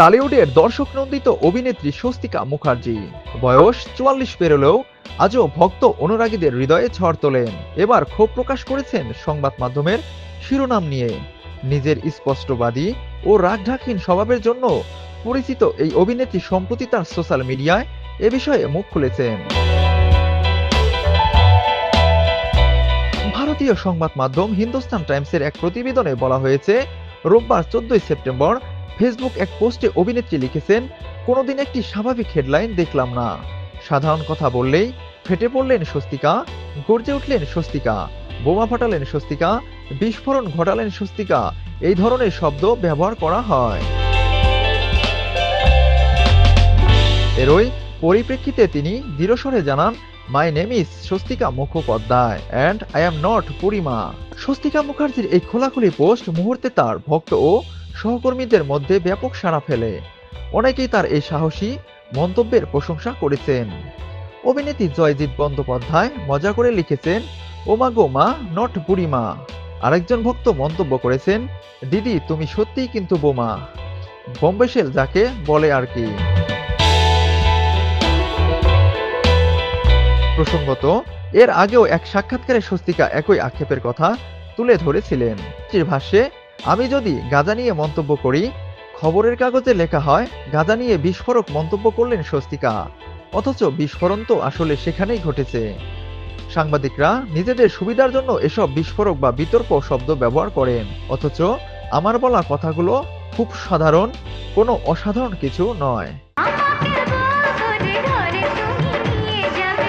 টলিউডের দর্শক নন্দিত অভিনেত্রী স্বস্তিকা মুখার্জি। বয়স চুয়াল্লিশ পেরোলেও আজও ভক্ত অনুরাগীদের হৃদয়ে ঝড় তোলেন। এবার ক্ষোভ প্রকাশ করেছেন সংবাদ মাধ্যমের শিরোনাম নিয়ে। নিজের স্পষ্টবাদী ও রাগঢাকহীন স্বভাবের জন্য পরিচিত এই অভিনেত্রী সম্প্রতি তার সোশ্যাল মিডিয়ায় এ বিষয়ে মুখ খুলেছেন। ভারতীয় সংবাদ মাধ্যম হিন্দুস্তান টাইমসের এক প্রতিবেদনে বলা হয়েছে, রোববার চোদ্দই সেপ্টেম্বর ফেসবুক এক পোস্টে অভিনেত্রী লিখেছেন, কোনোদিন একটি স্বাভাবিক হেডলাইন দেখলাম না। সাধারণ কথা বললেই ফেটে পড়লেন স্বস্তিকা, গর্জে উঠলেন স্বস্তিকা, বোমা ফাটালেন স্বস্তিকা, বিস্ফোরণ ঘটালেন স্বস্তিকা, এই ধরনের শব্দ ব্যবহার করা হয়। এরই পরিপ্রেক্ষিতে তিনি দৃঢ়স্বরে জানান my name is Swastika Mukhopadhyay and I am not পরিমা Swastika মুখার্জির এই খোলাখুলি পোস্ট মুহূর্তে তার ভক্ত ও সহকর্মীদের মধ্যে ব্যাপক সাড়া ফেলে। অনেকেই তার এই সাহসী মন্তব্যের প্রশংসা করেছেন। অভিনেত্রী জয়জিৎ বন্দ্যোপাধ্যায় মজা করে লিখেছেন, ওমা গো মা, নট বুড়িমা আরেকজন ভক্ত মন্তব্য করেছেন, দিদি, তুমি সত্যিই কিন্তু বোমা। বম্বেশেল যাকে বলে আর কি। প্রসঙ্গত, এর আগেও এক সাক্ষাৎকারে স্বস্তিকা একই আক্ষেপের কথা তুলে ধরেছিলেন। ভাষ্যে আমি যদি গাঁজা নিয়ে মন্তব্য করি, খবরের কাগজে লেখা হয়, গাঁজা নিয়ে বিস্ফোরক মন্তব্য করলেন স্বস্তিকা। অথচ বিস্ফোরণ তো আসলে সেখানেই ঘটেছে। সাংবাদিকরা নিজেদের সুবিধার জন্য এসব বিস্ফোরক বা বিতর্ক শব্দ ব্যবহার করেন। অথচ আমার বলা কথাগুলো খুব সাধারণ, কোনো অসাধারণ কিছু নয়।